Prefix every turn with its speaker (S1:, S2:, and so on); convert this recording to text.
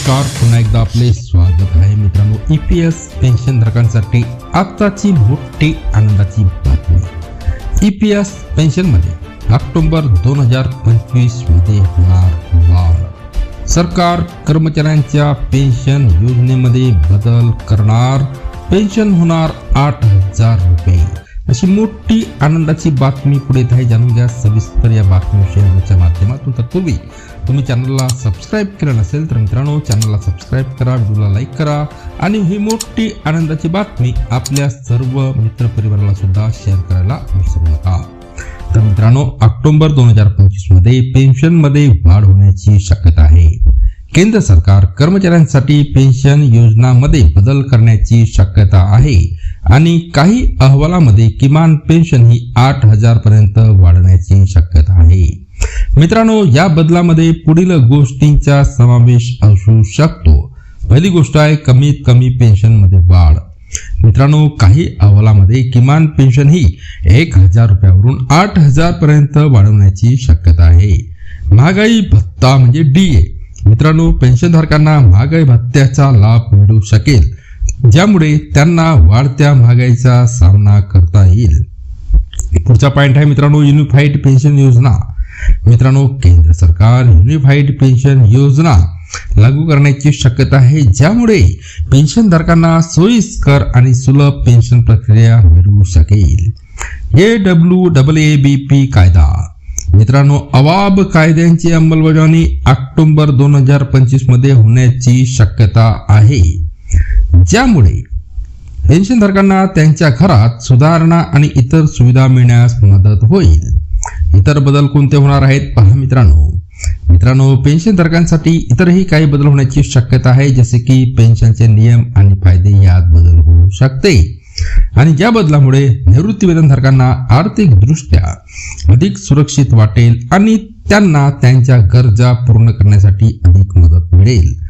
S1: नमस्कार पुन्हा एकदा आपले स्वागत आहे मित्रांनो. ई पी एस पेन्शनधारकांसाठी आत्ताची मोठी आनंदाची बातमी. ई पी एस पेन्शनमध्ये ऑक्टोबर दोन हजार पंचवीसमध्ये होणार वाढ. सरकार कर्मचाऱ्यांच्या पेन्शन योजनेमध्ये बदल करणार. पेन्शन होणार आठ हजार रुपये. अशी मोठी आनंदाची बातमी पुढे येत आहे जाणून घ्या. सविस्तर या बातमीविषयी आमच्या माध्यमातून. तत्पूर्वी तुम्ही चॅनलला सबस्क्राईब केलं नसेल तर मित्रांनो चॅनलला सबस्क्राईब करा व्हिडिओला लाईक करा आणि ही मोठी आनंदाची बातमी आपल्या सर्व मित्रपरिवाराला सुद्धा शेअर करायला विसरू नका. तर मित्रांनो ऑक्टोबर दोन हजार पंचवीसमध्ये पेन्शनमध्ये वाढ होण्याची शक्यता आहे. केंद्र सरकार कर्मचाऱ्यांसाठी पेन्शन योजनामध्ये बदल करण्याची शक्यता आहे. आणि काही अहवालामध्ये किमान पेन्शन ही आठ हजार पर्यंत वाढण्याची शक्यता आहे. मित्रांनो या बदलामध्ये पुढील गोष्टींचा समावेश असू शकतो. पहिली गोष्ट आहे कमीत कमी पेन्शनमध्ये वाढ. मित्रांनो काही अहवालामध्ये किमान पेन्शन ही एक हजार रुपयावरून आठ हजार पर्यंत वाढवण्याची शक्यता आहे. महागाई भत्ता म्हणजे डी ए. मित्रांनो पेन्शनधारकांना महागाई भत्त्याचा लाभ मिळू शकेल. ज्यामुळे त्यांना वाढत्या महागाईचा सामना करता येईल. पुढचा पॉईंट आहे मित्रांनो युनिफाईड पेन्शन योजना. मित्रांनो केंद्र सरकार युनिफाईड पेन्शन योजना लागू करण्याची शक्यता आहे. ज्यामुळे पेन्शनधारकांना सोयीस्कर आणि सुलभ पेन्शन प्रक्रिया मिळू शकेल. A W double A B P कायदा. मित्रांनो अवाब कायद्यांची अंमलबजावणी ऑक्टोबर दोन हजार पंचवीसमध्ये होण्याची शक्यता आहे. ज्यामुळे पेन्शनधारकांना त्यांच्या घरात सुधारणा आणि इतर सुविधा मिळण्यास मदत होईल. इतर बदल कोणते होणार आहेत? पहा मित्रांनो. मित्रांनो पेन्शनधारकांसाठी इतरही काही बदल होण्याची शक्यता आहे जसे की पेन्शनचे नियम आणि फायदे यात बदल होऊ शकते. आणि या बदलामुळे निवृत्तीवेतनधारकांना आर्थिकदृष्ट्या अधिक सुरक्षित वाटेल आणि त्यांना त्यांच्या गरजा पूर्ण करण्यासाठी अधिक मदत मिळेल.